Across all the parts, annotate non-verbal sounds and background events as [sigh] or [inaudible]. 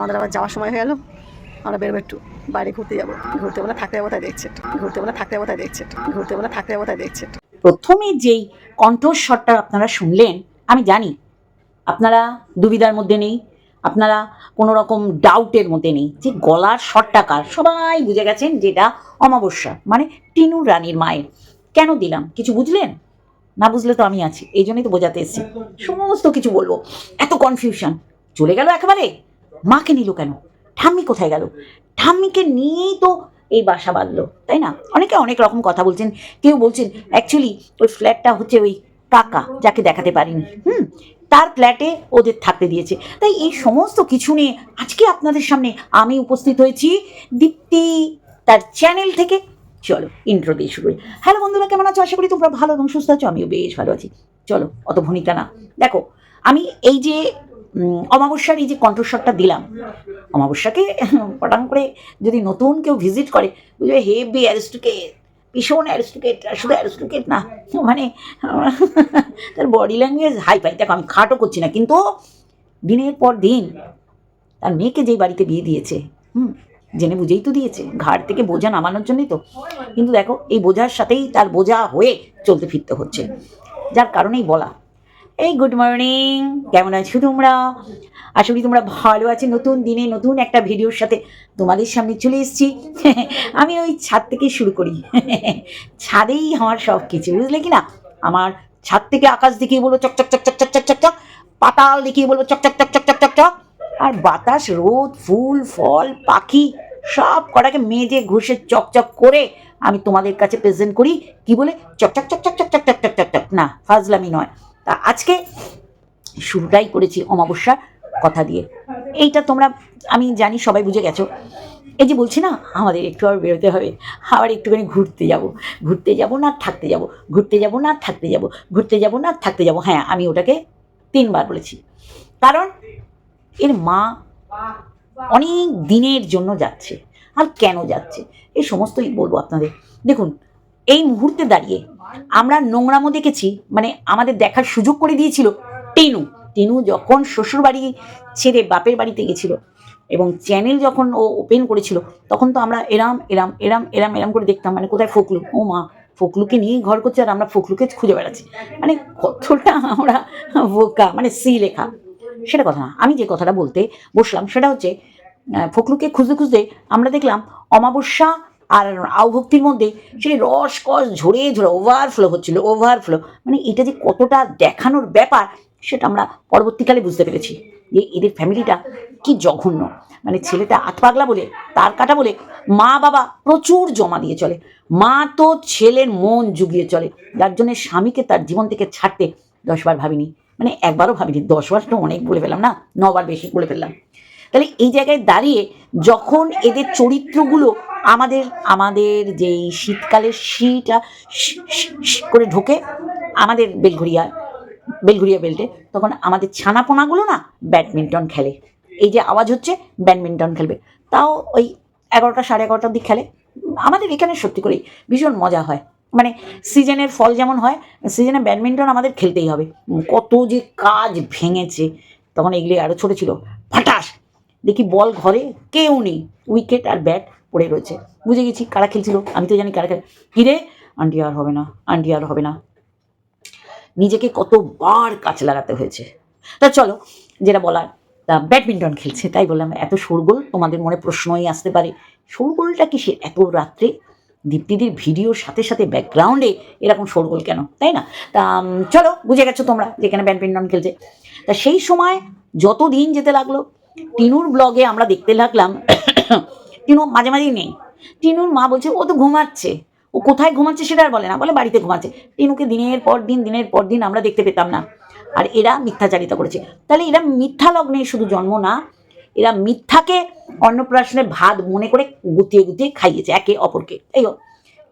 আমাদের আবার যাওয়ার সময় হয়ে গেল। আমরা বেরোবো একটু বাইরে ঘুরতে যাব। ঘুরতে বলে থাকতে যাব, তাই দেখছে। ঘুরতে বলে থাকতে যাব, তাই দেখছে। ঘুরতে বলে থাকতে যাব, তাই দেখছে। প্রথমে যেই কণ্ঠস্বরটা আপনারা শুনলেন, আমি জানি। আপনারা দুবিধার মধ্যে নেই, আপনারা কোনো রকম ডাউটের মধ্যে নেই যে গলার স্বরটা কার। সবাই বুঝে গেছেন যেটা অমাবস্যা মানে টিনু রানীর মায়ের। কেন দিলাম? কিছু বুঝলেন? না বুঝলে তো আমি আছি। এই জন্যই তো বোঝাতে এসেছি। সমস্ত কিছু বলব। এত কনফিউশন চলে গেল একেবারে। মাকে নিল কেন? ঠাম্মি কোথায় গেল? ঠাম্মিকে নিয়েই তো এই বাসা বাঁধলো, তাই না? অনেকে অনেক রকম কথা বলছেন, কেউ বলছেন অ্যাকচুয়ালি ওই ফ্ল্যাটটা হচ্ছে ওই কাকা যাকে দেখাতে পারিনি। হুম, তার ফ্ল্যাটে ওদের থাকতে দিয়েছে। তাই এই সমস্ত কিছু নিয়ে আজকে আপনাদের সামনে আমি উপস্থিত হয়েছি। দীপ্তি তার চ্যানেল থেকে। চলো ইন্ট্রো দিয়ে শুরু হ্যালো বন্ধুরা, কেমন আছো? আশা করি তোমরা ভালো এবং সুস্থ আছো। আমিও বেশ ভালো আছি। চলো, অত ভূমিকা না। দেখো, আমি এই যে অমাবস্যার এই যে কণ্ঠস্বরটা দিলাম, অমাবস্যাকে পটাং করে যদি নতুন কেউ ভিজিট করে বুঝবে হেভি অ্যারিস্টোকেট, ভীষণ অ্যারিস্টোকেট, শুধু অ্যারিস্টোকেট না মানে তার বডি ল্যাঙ্গুয়েজ হাই ফাই দেখো, আমি খাটও করছি না, কিন্তু দিনের পর দিন তার মেয়েকে যেই বাড়িতে বিয়ে দিয়েছে, হুম, জেনে বুঝেই তো দিয়েছে ঘাট থেকে বোঝা নামানোর জন্যই তো। কিন্তু দেখো, এই বোঝার সাথেই তার বোঝা হয়ে চলতে ফিরতে হচ্ছে। যার কারণেই বলা এই গুড মর্নিং কেমন আছো তোমরা আশা করি তোমরা ভালো আছে নতুন দিনে নতুন একটা ভিডিওর সাথে তোমাদের সামনে চলে এসেছি আমি ওই ছাদ থেকে শুরু করি ছাদেই আমার সব কিছু বুঝলে কি না আমার ছাদ থেকে আকাশ দেখিয়ে বলব চক চক চক চক চক চক চক চক পাতাল দেখিয়ে বলব চক চক চক চক চক চক চক আর বাতাস রোদ ফুল ফল পাখি সব কটাকে মেজে ঘষে চকচক করে আমি তোমাদের কাছে প্রেজেন্ট করি কি বলে চক চক চক চক চক চক চক চক চক চক না ফাজলামি নয় তা আজকে শুরুটাই করেছি অমাবস্যার কথা দিয়ে। এইটা তোমরা, আমি জানি সবাই বুঝে গেছো। এই যে বলছি না, আমাদের একটু আবার বেরোতে হবে। আবার একটুখানি ঘুরতে যাব। ঘুরতে যাব না, থাকতে যাব। ঘুরতে যাব না, থাকতে যাব। ঘুরতে যাব না, থাকতে যাব। হ্যাঁ আমি ওটাকে তিনবার বলেছি। কারণ এর মা অনেক দিনের জন্য যাচ্ছে। আর কেন যাচ্ছে? এই সমস্তই বলব আপনাদের। দেখুন এই মুহূর্তে দাঁড়িয়ে আমরা নোংরামো দেখেছি মানে আমাদের দেখার সুযোগ করে দিয়েছিল টেনু। টিনু যখন শ্বশুর বাড়ি ছেড়ে বাপের বাড়িতে গেছিল এবং চ্যানেল যখন ও ওপেন করেছিল, তখন তো আমরা এরাম এরাম এরাম এরাম এরাম করে দেখতাম মানে কোথায় ফকলু? ও মা, ফকলুকে নিয়েই ঘর করছে আর আমরা ফকলুকে খুঁজে বেড়াচ্ছি। মানে কতটা আমরা বোকা মানে সি লেখা। সেটা কথা না, আমি যে কথাটা বলতে বসলাম সেটা হচ্ছে ফকলুকে খুঁজতে খুঁজতে আমরা দেখলাম অমাবস্যা আর আউভক্তির মধ্যে সেই রস কস ঝরে ঝরে ওভারফ্লো হচ্ছিল ওভারফ্লো মানে এটা যে কতটা দেখানোর ব্যাপার, সেটা আমরা পরবর্তীকালে বুঝতে পেরেছি যে এদের ফ্যামিলিটা কি জঘন্য। মানে ছেলেটা আট পাগলা বলে, তার কাটা বলে মা বাবা প্রচুর জমা দিয়ে চলে। মা তো ছেলের মন জুগিয়ে চলে। যার জন্য স্বামীকে তার জীবন থেকে ছাড়তে দশবার ভাবিনি। মানে একবারও ভাবিনি দশবার তো অনেক বলে ফেললাম না নবার বেশি বলে ফেললাম। তাহলে এই জায়গায় দাঁড়িয়ে যখন এদের চরিত্রগুলো আমাদের আমাদের যেই শীতকালের শীটা করে ঢোকে, আমাদের বেলঘরিয়া বেলঘরিয়া বেল্টে, তখন আমাদের ছানাপোনাগুলো না ব্যাডমিন্টন খেলে। এই যে আওয়াজ হচ্ছে, ব্যাডমিন্টন খেলবে। তাও ওই এগারোটা, সাড়ে এগারোটার দিক খেলে। আমাদের এখানে সত্যি করেই ভীষণ মজা হয়। মানে সিজনের ফল যেমন হয়, সিজনে ব্যাডমিন্টন আমাদের খেলতেই হবে। কত যে কাজ ভেঙেছে, তখন এগুলি আরও ছোটো ছিল। ফাটাস! দেখি বল ঘরে কেউ নেই। উইকেট আর ব্যাট পড়ে রয়েছে। বুঝে গেছি কারা খেলছিল? আমি তো জানি কারা খেলে কিরে? আন্টি আর হবে না, আন্টি আর হবে না। নিজেকে কতবার কাজ লাগাতে হয়েছে। তা চলো, যেটা বলার, তা ব্যাডমিন্টন খেলছে, তাই বললাম, এত শোরগোল, তোমাদের মনে প্রশ্নই আসতে পারে। শোরগোলটা কিসের এত রাত্রে? দীপ্তিদির ভিডিওর সাথে সাথে ব্যাকগ্রাউন্ডে এরকম শোরগোল কেন? তাই না? তা চলো, বুঝে গেছো তোমরা যেখানে ব্যাডমিন্টন খেলছে। তা সেই সময় যত দিন যেতে লাগল টিনুর ব্লগে আমরা দেখতে লাগলাম, টিনু মাঝে মাঝেই নেই। টিনুর মা বলছে, ও তো ঘুমাচ্ছে। ও কোথায় ঘুমাচ্ছে সেটা আর বলে না, বলে বাড়িতে ঘুমাচ্ছে। টিনুকে দিনের পর দিন, দিনের পর দিন আমরা দেখতে পেতাম না। আর এরা মিথ্যাচারিতা করেছে। তাহলে এরা মিথ্যা লগ্নে শুধু জন্ম না, এরা মিথ্যাকে অন্নপ্রাশনের ভাত মনে করে গুতিয়ে গুতিয়ে খাইয়েছে, একে অপরকে। এই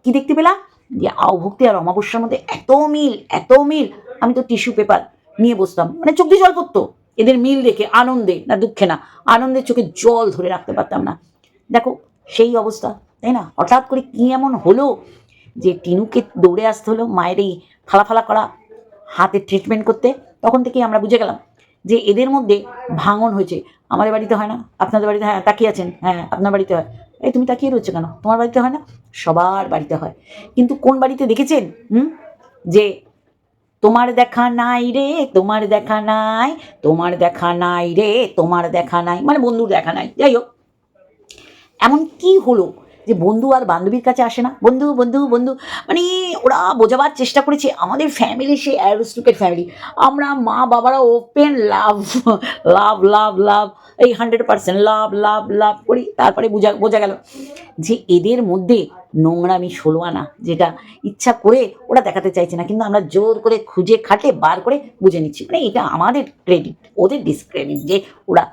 কি দেখতে পেলাম? যে আওভক্তি আর অমাবস্যার মধ্যে এত মিল এত মিল। আমি তো টিস্যু পেপার নিয়ে বসতাম। মানে চোখ দিয়ে জল পড়তো। এদের মিল দেখে আনন্দে, না দুঃখে না আনন্দের চোখে জল ধরে রাখতে পারতাম না। দেখো, সেই অবস্থা, তাই না? হঠাৎ করে কি এমন হলো যে টিনুকে দৌড়ে আসতে হলো মায়ের এই ফালা ফালা করা, হাতে ট্রিটমেন্ট করতে? তখন থেকেই আমরা বুঝে গেলাম যে এদের মধ্যে ভাঙন হয়েছে। আমাদের বাড়িতে হয় না? আপনাদের বাড়িতে হ্যাঁ তাকিয়ে আছেন? হ্যাঁ আপনার বাড়িতে হয়। এই তুমি তাকিয়ে রয়েছে কেন? তোমার বাড়িতে হয় না? সবার বাড়িতে হয়। কিন্তু কোন বাড়িতে দেখেছেন, হুম? যে তোমার দেখা নাই রে, তোমার দেখা নাই, তোমার দেখা নাই রে, তোমার দেখা নাই মানে বন্ধুর দেখা নাই, যাই হোক। এমন কি হলো? যে বন্ধু আর বান্ধবীর কাছে আসে না। বন্ধু বন্ধু বন্ধু। মানে ওরা বোঝাবার চেষ্টা করেছে, আমাদের ফ্যামিলি সে অ্যারোস্টুকের ফ্যামিলি আমরা মা বাবারা ওপেন লাভ লাভ লাভ লাভ এই হান্ড্রেড পার্সেন্ট লাভ লাভ লাভ করি। তারপরে বোঝা বোঝা গেল যে এদের মধ্যে নোংরামি ষোলো আনা, যেটা ইচ্ছা করে ওরা দেখাতে চাইছে না। কিন্তু আমরা জোর করে খুঁজে, খাটে, বার করে বুঝে নিচ্ছি। মানে এটা আমাদের ক্রেডিট ওদের ডিসক্রেডিট যে ওরা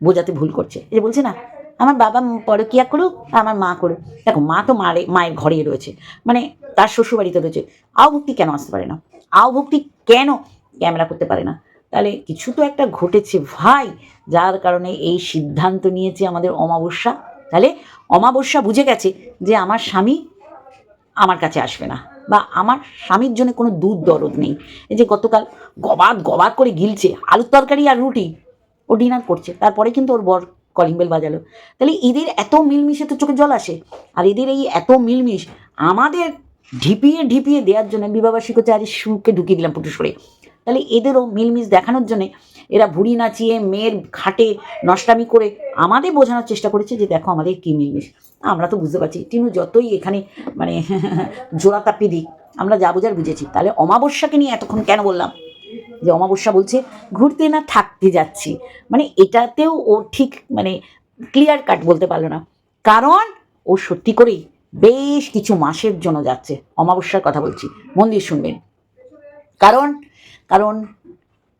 বোঝাতে ভুল করছে। এই যে বলছে না আমার বাবা পরকিয়া করুক, আমার মা করুক। দেখো, মা তো মারে, মায়ের ঘরেই রয়েছে। মানে তার শ্বশুর বাড়িতে রয়েছে। আও ভক্তি কেন আসতে পারে না? আও ভক্তি কেন ক্যামেরা করতে পারে না? তাহলে কিছু তো একটা ঘটেছে ভাই, যার কারণে এই সিদ্ধান্ত নিয়েছে আমাদের অমাবস্যা। তাহলে অমাবস্যা বুঝে গেছে যে আমার স্বামী আমার কাছে আসবে না। বা আমার স্বামীর জন্য কোনো দুধ দরদ নেই। এই যে গতকাল গবাদ গবাদ করে গিলছে, আলুর তরকারি আর রুটি, ও ডিনার করছে। তারপরে কিন্তু ওর বর কলিং বেল বাজালো। তাহলে এদের এত মিলমিশে তো চোখে জল আসে। আর এদের এই এত মিলমিশ আমাদের ঢিপিয়ে ঢিপিয়ে দেওয়ার জন্য বিবাহবার্ষিক হচ্ছে আজ সুকে ঢুকিয়ে দিলাম পুটু সরে তাহলে এদেরও মিলমিশ দেখানোর জন্যে এরা ভুড়ি নাচিয়ে, মেয়ের ঘাটে নষ্টামি করে আমাদের বোঝানোর চেষ্টা করেছে যে দেখো আমাদের কী মিলমিশ। আমরা তো বুঝতে পারছি, টিনু যতই এখানে মানে [laughs] জোড়া তাপি দিই আমরা যা বোঝার বুঝেছি। তাহলে অমাবস্যাকে নিয়ে এতক্ষণ কেন বললাম? যে অমাবস্যা বলছে, ঘুরতে না থাকতে যাচ্ছি। মানে এটাতেও ও ঠিক মানে ক্লিয়ার কাট বলতে পারল না। কারণ ও সত্যি করেই বেশ কিছু মাসের জন্য যাচ্ছে, অমাবস্যার কথা বলছি। মন দিয়ে শুনবেন। কারণ কারণ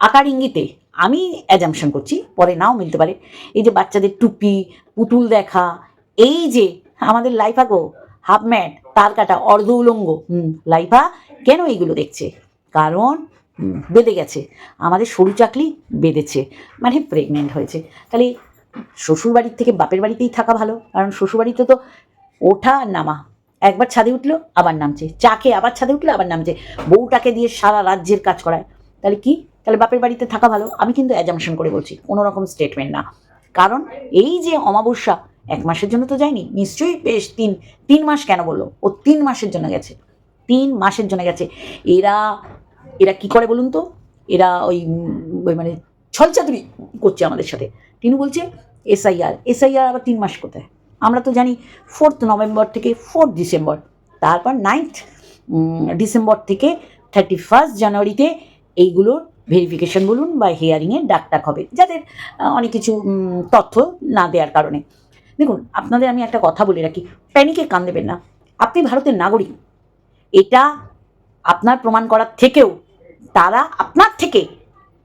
আকার ইঙ্গিতে আমি অ্যাজামশন করছি, পরে নাও মিলতে পারে। এই যে বাচ্চাদের টুপি, পুতুল দেখা, এই যে আমাদের লাইফা গো, হাফ ম্যাট, তার কাটা অর্ধ উলঙ্গ। হুম, লাইফা কেন এইগুলো দেখছে? কারণ বেঁধে গেছে। আমাদের সরু চাকলি বেঁধেছে মানে প্রেগনেন্ট হয়েছে। তাহলে শ্বশুর বাড়ির থেকে বাপের বাড়িতেই থাকা ভালো, কারণ শ্বশুর বাড়িতে তো ওঠা আর নামা। একবার ছাদে উঠল, আবার নামছে। চাকে আবার ছাদে উঠল, আবার নামছে। বউটাকে দিয়ে সারা রাজ্যের কাজ করায়। তাহলে কি? তাহলে বাপের বাড়িতে থাকা ভালো। আমি কিন্তু অ্যাজামশন করে বলছি, কোনো রকম স্টেটমেন্ট না। কারণ এই যে অমাবস্যা, এক মাসের জন্য তো যায়নি। নিশ্চয়ই বেশ তিন তিন মাস কেন বলল? ও তিন মাসের জন্য গেছে। তিন মাসের জন্য গেছে। এরা এরা কি করে বলুন তো? এরা ওই ওই মানে ছলচাতুরি করছে আমাদের সাথে। টিনু বলছে, এসআইআর এসআইআর আবার তিন মাস কোথায়? আমরা তো জানি ফোর্থ নভেম্বর থেকে ফোর্থ ডিসেম্বর তারপর নাইন্থ ডিসেম্বর থেকে থার্টি ফার্স্ট জানুয়ারিতে এইগুলোর ভেরিফিকেশন বলুন বা হিয়ারিংয়ের ডাক ডাক হবে, যাদের অনেক কিছু তথ্য না দেওয়ার কারণে। দেখুন, আপনাদের আমি একটা কথা বলে রাখি, প্যানিকে কান দেবেন না। আপনি ভারতের নাগরিক। এটা আপনার প্রমাণ করার থেকেও তারা আপনার থেকে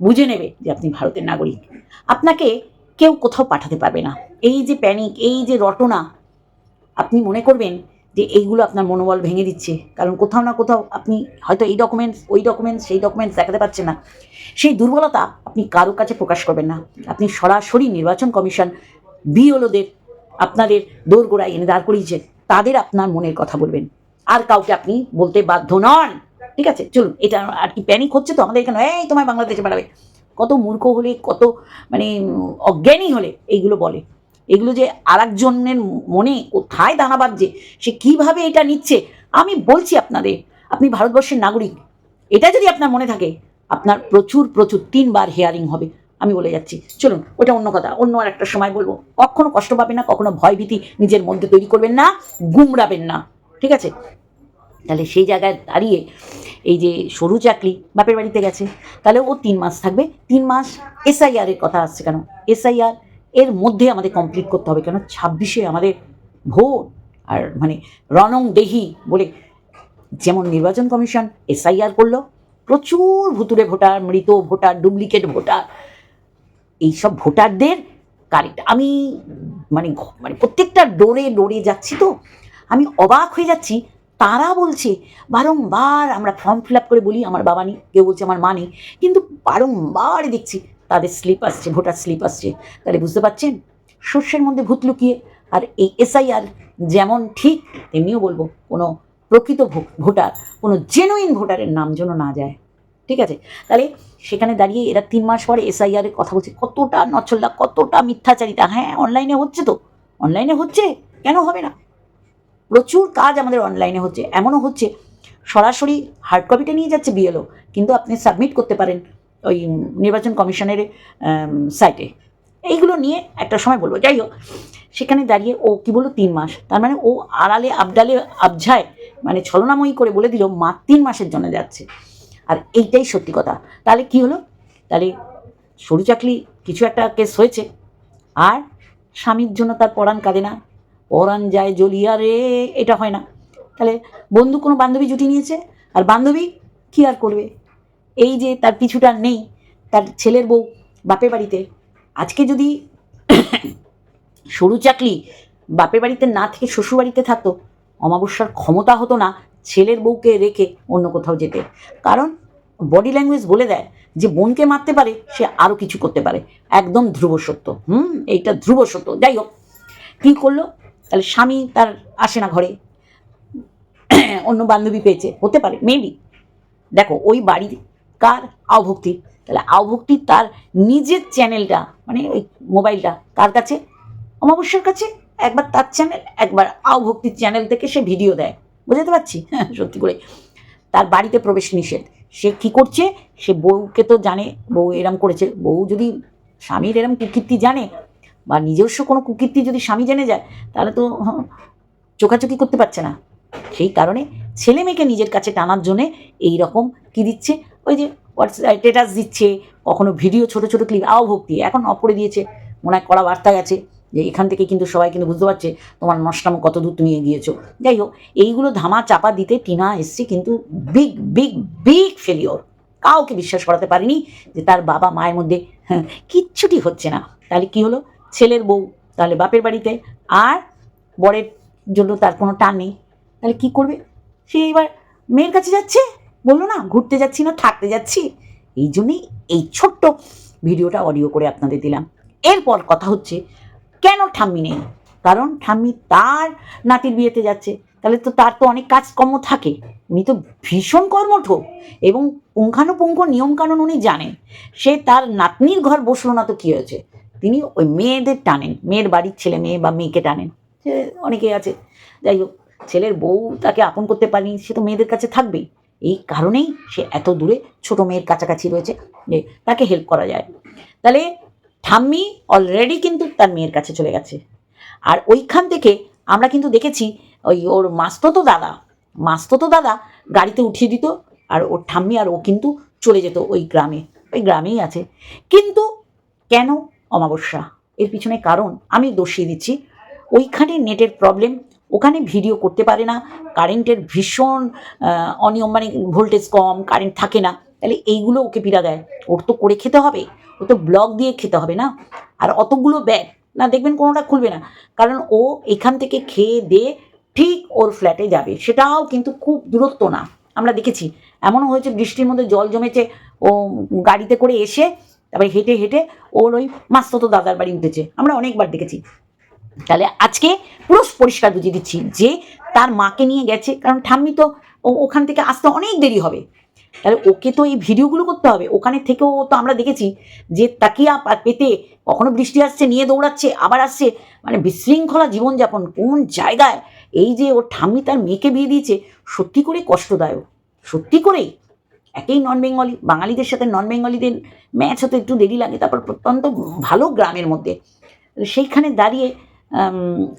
বুঝে নেবে যে আপনি ভারতের নাগরিক। আপনাকে কেউ কোথাও পাঠাতে পারবে না। এই যে প্যানিক এই যে রটনা, আপনি মনে করবেন যে এইগুলো আপনার মনোবল ভেঙে দিচ্ছে। কারণ কোথাও না কোথাও আপনি হয়তো এই ডকুমেন্টস ওই ডকুমেন্টস সেই ডকুমেন্টস দেখাতে পারছেন না। সেই দুর্বলতা আপনি কারও কাছে প্রকাশ করবেন না। আপনি সরাসরি নির্বাচন কমিশন বিওলোদের আপনাদের দোরগোড়ায় এনে দাঁড় করিয়েছে তাদের আপনার মনের কথা বলবেন। আর কাউকে আপনি বলতে বাধ্য নন। ঠিক আছে? চলুন, এটা আর কি প্যানিক হচ্ছে তো আমাদের এখানে, এই তোমায় বাংলাদেশে পাঠাবে। কত মূর্খ হলে, কত মানে অজ্ঞানী হলে এইগুলো বলে। এগুলো যে আর একজনের মনে কোথায় দানা বাঁধছে, সে কীভাবে এটা নিচ্ছে, আমি বলছি আপনাদের, আপনি ভারতবর্ষের নাগরিক, এটা যদি আপনার মনে থাকে, আপনার প্রচুর প্রচুর, তিনবার হেয়ারিং হবে, আমি বলে যাচ্ছি। চলুন, ওটা অন্য কথা, অন্য আর একটা সময় বলব। কখনো কষ্ট পাবেন না, কখনো ভয়ভীতি নিজের মধ্যে তৈরি করবেন না গুমরাবেন না, ঠিক আছে? তাহলে সেই জায়গায় দাঁড়িয়ে এই যে সরু চাকরি বাপের বাড়িতে গেছে, তাহলে ও তিন মাস থাকবে। তিন মাস এসআইআর এর কথা আসছে কেন? এসআইআর এর মধ্যে আমাদের কমপ্লিট করতে হবে কেন? ছাব্বিশে আমাদের ভোট। আর মানে রনং দেহি বলে যেমন নির্বাচন কমিশন এসআইআর করল, প্রচুর ভুতুরে ভোটার, মৃত ভোটার ডুপ্লিকেট ভোটার। এইসব ভোটারদের কারেক্ট আমি মানে মানে প্রত্যেকটা ডোরে ডোরে যাচ্ছি তো, আমি অবাক হয়ে যাচ্ছি তারা বলছে, বারংবার আমরা ফর্ম ফিল আপ করে বলি, আমার বাবা নেই, কেউ বলছে আমার মা নেই, কিন্তু বারংবার দেখছি তাদের স্লিপ আসছে, ভোটার স্লিপ আসছে। তাহলে বুঝতে পারছেন? শস্যের মধ্যে ভূত লুকিয়ে, আর এই এসআইআর যেমন ঠিক, তেমনিও বলব, কোনো প্রকৃত ভোটার, কোনো জেনুইন ভোটারের নাম যেন না যায়। ঠিক আছে? তাহলে সেখানে দাঁড়িয়ে এরা তিন মাস পরে এসআইআর এর কথা বলছে, কতটা নচল্লা কতটা মিথ্যাচারিতা হ্যাঁ অনলাইনে হচ্ছে তো অনলাইনে হচ্ছে, কেন হবে না? প্রচুর কাজ আমাদের অনলাইনে হচ্ছে। এমনও হচ্ছে, সরাসরি হার্ড কপিটা নিয়ে যাচ্ছে বিএলও কিন্তু আপনি সাবমিট করতে পারেন ওই নির্বাচন কমিশনের সাইটে এইগুলো নিয়ে একটা সময় বলব। যাই হোক, সেখানে দাঁড়িয়ে ও কি বলল? তিন মাস। তার মানে ও আড়ালে, আবডালে, আবঝায় মানে ছলনাময়ী করে বলে দিল, মা তিন মাসের জন্য যাচ্ছে। আর এইটাই সত্যি কথা। তাহলে কি হলো? তাহলে সরু চাকলি কিছু একটা কেস হয়েছে। আর স্বামীর জন্য তার পড়ান কাঁদে না। পরাণ যায় জ্বলিয়া রে এটা হয় না। তাহলে বন্ধু কোনো বান্ধবী জুটি নিয়েছে? আর বান্ধবী কি আর করবে? এই যে তার পিছুটা নেই, তার ছেলের বউ বাপের বাড়িতে, আজকে যদি [coughs] সরু চাকলি বাপের বাড়িতে না থেকে শ্বশুর বাড়িতে থাকতো, অমাবস্যার ক্ষমতা হতো না ছেলের বউকে রেখে অন্য কোথাও যেতে। কারণ বডি ল্যাঙ্গুয়েজ বলে দেয় যে বোনকে মারতে পারে, সে আরও কিছু করতে পারে। একদম ধ্রুব সত্য। হুম, এইটা ধ্রুব সত্য। যাই হোক, কী করল? তাহলে স্বামী তার আসে না ঘরে। অন্য বান্ধবী পেয়েছে। হতে পারে মেবি দেখো, ওই বাড়ি কার আওভক্তি? তাহলে আওভক্তি তার নিজের চ্যানেলটা মানে ওই মোবাইলটা কার কাছে? অমাবস্যার কাছে। একবার তার চ্যানেল, একবার আওভক্তির চ্যানেল থেকে সে ভিডিও দেয়। বুঝতে পারছি? হ্যাঁ সত্যি করে। তার বাড়িতে প্রবেশ নিষেধ। সে কি করছে? সে বউকে তো জানে, বউ এরম করেছে। বউ যদি স্বামীর এরম কুকীর্তি জানে বা নিজস্ব কোনো কুকীর্তি যদি স্বামী জেনে যায় তাহলে তো চোখাচোখি করতে পারছে না। সেই কারণে ছেলে মেয়েকে নিজের কাছে টানার জন্যে এই রকম কি দিচ্ছে? ওই যে হোয়াটসঅ্যাপ স্টেটাস দিচ্ছে কখনো ভিডিও ছোট ছোট ক্লিপ আও ভক্তি। এখন অফ করে দিয়েছে মনে হয় কড়া বার্তা গেছে যে এখান থেকে কিন্তু সবাই কিন্তু বুঝতে পারছে তোমার নষ্টাম কত দূর তুমি এগিয়েছো। যাই হোক এইগুলো ধামা চাপা দিতে টিনা এসছে কিন্তু বিগ বিগ বিগ ফেলিওর কাউকে বিশ্বাস করাতে পারিনি যে তার বাবা মায়ের মধ্যে হ্যাঁ, কিচ্ছুটি হচ্ছে না। তাহলে কি হলো? ছেলের বউ, তাহলে বাপের বাড়িতে। আর বরের জন্য তার কোনো টান নেই। তাহলে কি করবে? সে এবার মেয়ের কাছে যাচ্ছে। বলল, না, ঘুরতে যাচ্ছি না, থাকতে যাচ্ছি। এই জন্যই এই ছোট্ট ভিডিওটা অডিও করে আপনাদের দিলাম। এরপর কথা হচ্ছে, কেন ঠাম্মি নেই? কারণ ঠাম্মি তার নাতির বিয়েতে যাচ্ছে। তাহলে তো তার তো অনেক কাজকর্ম থাকে। উনি তো ভীষণ কর্মঠ এবং পুঙ্খানুপুঙ্খ নিয়মকানুন উনি জানেন। সে তার নাতনির ঘর বসল না তো কী হয়েছে? তিনি ওই মেয়েদের টানেন, মেয়ের বাড়ির ছেলে মেয়ে বা মেয়েকে টানেন। সে অনেকেই আছে। যাই হোক, ছেলের বউ তাকে আপন করতে পারেনি, সে তো মেয়েদের কাছে থাকবেই। এই কারণেই সে এত দূরে ছোট মেয়ের কাছাকাছি রয়েছে যে তাকে হেল্প করা যায়। তাহলে ঠাম্মি অলরেডি কিন্তু তার মেয়ের কাছে চলে গেছে। আর ওইখান থেকে আমরা কিন্তু দেখেছি, ওই ওর মাস্ততো দাদা মাস্ততো দাদা গাড়িতে উঠিয়ে দিত আর ওর ঠাম্মি আর ও কিন্তু চলে যেত ওই গ্রামে। ওই গ্রামেই আছে। কিন্তু কেন অমাবস্যা। এর পিছনে কারণ আমি দোষিয়ে দিচ্ছি। ওইখানে নেটের প্রবলেম ওখানে ভিডিও করতে পারে না। কারেন্টের ভীষণ অনিয়ম মানে ভোল্টেজ কম কারেন্ট থাকে না। তাহলে এইগুলো ওকে পীড়া দেয়। ওর তো করে খেতে হবে। ও তো ব্লক দিয়ে খেতে হবে না। আর অতগুলো ব্যাগ না দেখবেন কোনোটা খুলবে না। কারণ ও এখান থেকে খেয়ে দিয়ে ঠিক ওর ফ্ল্যাটে যাবে। সেটাও কিন্তু খুব দূরত্ব না। আমরা দেখেছি, এমনও হয়েছে বৃষ্টির মধ্যে জল জমেছে। ও গাড়িতে করে এসে তারপরে হেঁটে হেঁটে ওর ওই মাস্ততো দাদার বাড়ি উঠেছে। আমরা অনেকবার দেখেছি। তাহলে আজকে পুরো পরিষ্কার বুঝিয়ে দিচ্ছি যে তার মাকে নিয়ে গেছে, কারণ ঠাম্মি তো ওখান থেকে আসতে অনেক দেরি হবে। তাহলে ওকে তো এই ভিডিওগুলো করতে হবে। ওখানে থেকেও তো আমরা দেখেছি যে তাকিয়া পেতে কখনো বৃষ্টি আসছে, নিয়ে দৌড়াচ্ছে, আবার আসছে। মানে বিশৃঙ্খলা জীবনযাপন কোন জায়গায়? এই যে ওর ঠাম্মি তার মেয়েকে বিয়ে দিয়েছে, সত্যি করে কষ্টদায়ক। সত্যি করেই। একেই নন বেঙ্গলি বাঙালিদের সাথে নন বেঙ্গলিদের ম্যাচ হতে একটু দেরি লাগে, তারপর প্রত্যন্ত ভালো গ্রামের মধ্যে। সেইখানে দাঁড়িয়ে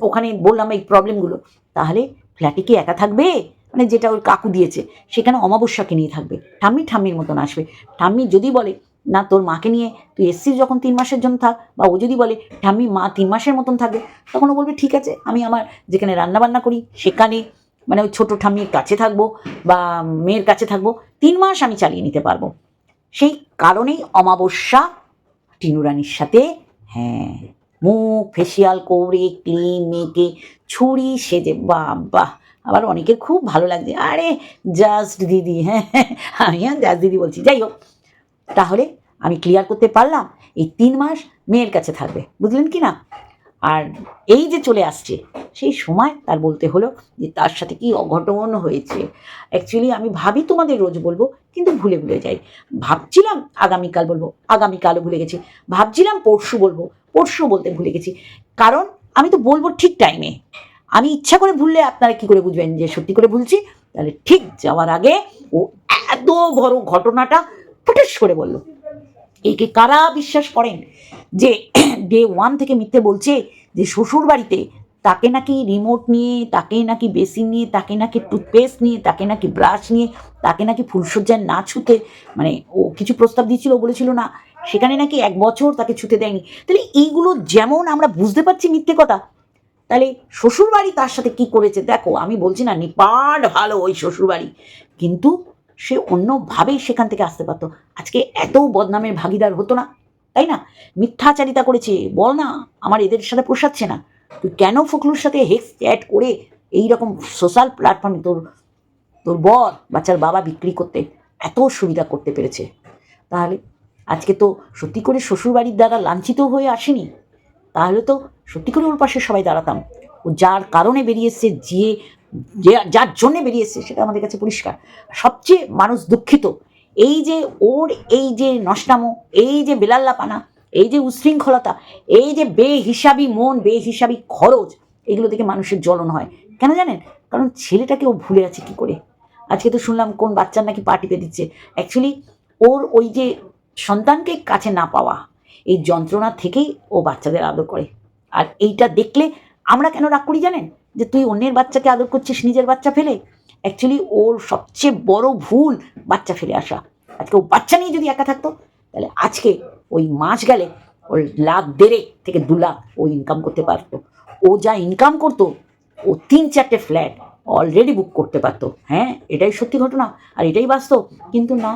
ওখানে বললাম এই প্রবলেমগুলো তাহলে ফ্ল্যাটে কি একা থাকবে? মানে যেটা ওর কাকু দিয়েছে, সেখানে অমাবস্যাকে নিয়ে থাকবে। ঠাম্মি ঠাম্মির মতন আসবে। ঠাম্মি যদি বলে, না, তোর মাকে নিয়ে, তুই এসছিস যখন তিন মাসের জন্য থাক, বা ও যদি বলে, ঠাম্মি, মা তিন মাসের মতন থাকবে তখন ও বলবে, ঠিক আছে, আমি আমার যেখানে রান্না বান্না করি, সেখানে মানে ওই ছোটো ঠাম্মির কাছে থাকব বা মেয়ের কাছে থাকব তিন মাস আমি চালিয়ে নিতে পারব। সেই কারণেই অমাবস্যা টিনুরানির সাথে হ্যাঁ মুখ ফেসিয়াল করে ক্লিন মেয়েকে ছুরি সেজে বাবা আবার অনেকের খুব ভালো লাগছে। আরে জাস্ট দিদি হ্যাঁ, আমি আর জাস্ট দিদি বলছি। যাই হোক তাহলে আমি ক্লিয়ার করতে পারলাম এই তিন মাস মেয়ের কাছে থাকবে। বুঝলেন কি না? আর এই যে চলে আসছে, সেই সময় তার বলতে হলো যে তার সাথে কি অঘটন হয়েছে। অ্যাকচুয়ালি আমি ভাবি তোমাদের রোজ বলব, কিন্তু ভুলে ভুলে যাই। ভাবছিলাম আগামীকাল বলব, আগামীকালও ভুলে গেছি। ভাবছিলাম পরশু বলব, পরশু বলতে ভুলে গেছি। কারণ আমি তো বলব ঠিক টাইমে আমি ইচ্ছা করে ভুললে আপনারা কি করে বুঝবেন যে সত্যি করে ভুলছি? তাহলে ঠিক যাওয়ার আগে ও এত বড় ঘটনাটা ফুটেস করে বলল। একে কারা বিশ্বাস করেন? যে [clears throat] ডে ওয়ান থেকে মিথ্যে বলছে যে শ্বশুর বাড়িতে তাকে নাকি রিমোট নিয়ে, তাকে নাকি বেসিন নিয়ে, তাকে নাকি টুথপেস্ট নিয়ে, তাকে নাকি ব্রাশ নিয়ে, তাকে নাকি ফুলসজ্জায় না ছুতে মানে ও কিছু প্রস্তাব দিয়েছিল বলেছিল না, সেখানে নাকি এক বছর তাকে ছুতে দেয়নি। তাহলে এইগুলো যেমন আমরা বুঝতে পারছি মিথ্যে কথা, তাহলে শ্বশুরবাড়ি তার সাথে কি করেছে? দেখো, আমি বলছি না নিপাট ভালো ওই শ্বশুরবাড়ি। কিন্তু সে অন্যভাবেই সেখান থেকে আসতে পারতো। আজকে এত বদনামের ভাগিদার হতো না, তাই না? মিথ্যাচারিতা করেছে, বল না, আমার এদের সাথে পোষাচ্ছে না। তুই কেন ফখরুর সাথে হেক্স চ্যাট করে এই রকম সোশ্যাল প্ল্যাটফর্মে তোর তোর বর, বাচ্চার বাবা বিক্রি করতে এত সুবিধা করতে পেরেছে? তাহলে আজকে তো সত্যি করে শ্বশুরবাড়ির দ্বারা লাঞ্ছিত হয়ে আসেনি? তাহলে তো সত্যি করে ওর পাশে সবাই দাঁড়াতাম। ও যার কারণে বেরিয়ে এসছে, যে যে- যার জন্যে বেরিয়ে এসছে সেটা আমাদের কাছে পরিষ্কার। সবচেয়ে মানুষ দুঃখিত, এই যে ওর এই যে নষ্টামো, এই যে বেলাল্লাপানা, এই যে উশৃঙ্খলতা, এই যে বেহিসাবি মন, বেহিসাবি খরচ, এগুলো থেকে মানুষের জ্বলন হয়। কেন জানেন? কারণ ছেলেটাকে ও ভুলে আছে কি করে? আজকে তো শুনলাম কোন বাচ্চার নাকি পার্টিতে দিচ্ছে। অ্যাকচুয়ালি ওর ওই যে সন্তানকে কাছে না পাওয়া, এই যন্ত্রণা থেকেই ও বাচ্চাদের আদর করে। আর এইটা দেখলে আমরা কেন রাগ করি জানেন? যে তুই অন্যের বাচ্চাকে আদর করছিস, নিজের বাচ্চা ফেলে? অ্যাকচুয়ালি ওর সবচেয়ে বড় ভুল বাচ্চা ফেলে আসা। আজকে ও বাচ্চা নিয়ে যদি একা থাকতো, তাহলে আজকে ওই মাস গেলে ওর লাখ দেড়েক থেকে দু লাখ ও ইনকাম করতে পারতো। ও যা ইনকাম করতো, ও তিন চারটে ফ্ল্যাট অলরেডি বুক করতে পারতো। হ্যাঁ এটাই সত্যি ঘটনা আর এটাই বাস্তব। কিন্তু না,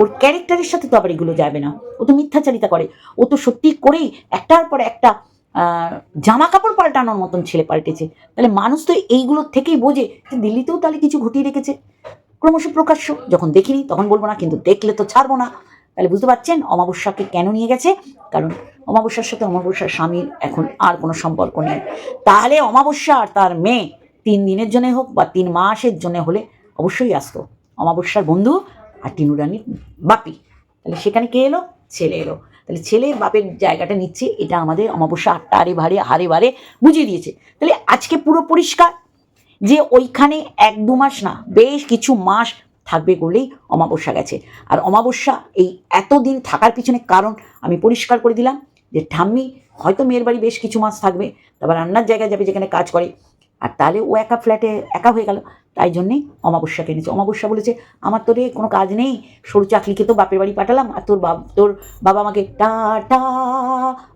ওর ক্যারেক্টারের সাথে তো আবার এগুলো যাবে না। ও তো মিথ্যাচারিতা করে। ও তো সত্যি করেই একটার পর একটা জামা কাপড় পাল্টানোর মতন ছেলে পাল্টেছে। তাহলে মানুষ তো এইগুলোর থেকেই বোঝে যে দিল্লিতেও তাহলে কিছু ঘটিয়ে রেখেছে। ক্রমশ প্রকাশ্য, যখন দেখিনি তখন বলব না, কিন্তু দেখলে তো ছাড়বো না। তাহলে বুঝতে পারছেন, অমাবস্যাকে কেন নিয়ে গেছে? কারণ অমাবস্যার সাথে অমাবস্যার স্বামীর এখন আর কোনো সম্পর্ক নেই। তাহলে অমাবস্যা আর তার মেয়ে তিন দিনের জন্য হোক বা তিন মাসের জন্য হলে অবশ্যই আসতো। অমাবস্যার বন্ধু আর টিনু রানীর বাপি। তাহলে সেখানে কে এলো? ছেলে এলো। তাহলে ছেলে বাপের জায়গাটা নিচ্ছে, এটা আমাদের অমাবস্যা আটটা হারে ভারে হারে ভারে বুঝিয়ে দিয়েছে। তাহলে আজকে পুরো পরিষ্কার যে ওইখানে এক দু মাস না, বেশ কিছু মাস থাকবে বলেই অমাবস্যা গেছে। আর অমাবস্যা এই এতদিন থাকার পিছনে কারণ আমি পরিষ্কার করে দিলাম যে ঠাম্মি, হয়তো মেয়ের বাড়ি বেশ কিছু মাস থাকবে, তারপর রান্নার জায়গায় যাবে যেখানে কাজ করে আর তাহলে ও একা ফ্ল্যাটে একা হয়ে গেল। তাই জন্যেই অমাবস্যা কিনেছে অমাবস্যা বলেছে, আমার তো রে কোনো কাজ নেই। সরু চাকরিকে তো বাপের বাড়ি পাঠালাম আর তোর বাবা তোর বাবা আমাকে টা টা,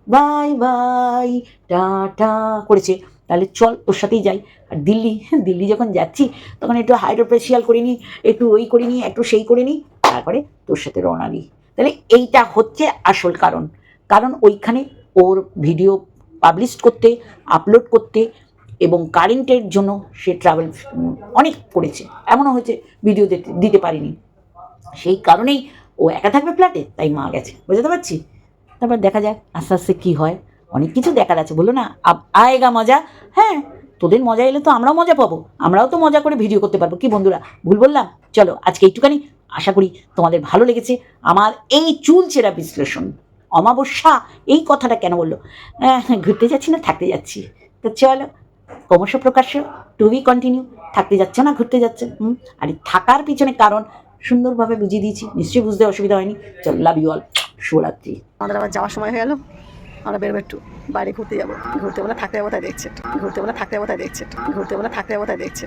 বাই বাই, টা টা করেছে। তাহলে চল তোর সাথেই যাই। আর দিল্লি [laughs] দিল্লি যখন যাচ্ছি, তখন একটু হাইড্রোফেশিয়াল করে নিই একটু ওই করে নিই একটু সেই করে নিই তারপরে তোর সাথে রওনা দিই। তাহলে এইটা হচ্ছে আসল কারণ। কারণ ওইখানে ওর ভিডিও পাবলিশ করতে আপলোড করতে এবং কারেন্টের জন্য সে ট্রাভেল অনেক করেছে। এমনও হয়েছে ভিডিও দিতে পারিনি। সেই কারণেই ও একা থাকবে ফ্ল্যাটে তাই মা গেছে। বুঝতে পারছি? তারপর দেখা যাক, আস্তে আস্তে কী হয়। অনেক কিছু দেখার আছে, বলো না? আয়েগা মজা। হ্যাঁ তোদের মজা এলে তো আমরাও মজা পাবো। আমরাও তো মজা করে ভিডিও করতে পারব। কি বন্ধুরা, ভুল বললাম? চলো, আজকে একটুখানি আশা করি তোমাদের ভালো লেগেছে। আমার এই চুল চেরা বিশ্লেষণ, অমাবস্যা, এই কথাটা কেন বলল? ঘুরতে যাচ্ছি না, থাকতে যাচ্ছি। তো চলো ক্রমশ প্রকাশ্য টু বি কন্টিনিউ থাকতে যাচ্ছে না, ঘুরতে যাচ্ছে, হুম? আর থাকার পিছনে কারণ সুন্দরভাবে বুঝিয়ে দিয়েছি, নিশ্চয়ই বুঝতে অসুবিধা হয়নি। চল লাভ ইউ অল শুভরাত্রি। আমাদের আবার যাওয়ার সময় হয়ে গেল। আমরা বেরোবো একটু বাইরে ঘুরতে যাব। ঘুরতে বলে থাকতে যাব তাই দেখছে ঘুরতে বলে থাকতে যাব তাই দেখছে ঘুরতে বলে থাকতে যাব তাই দেখছে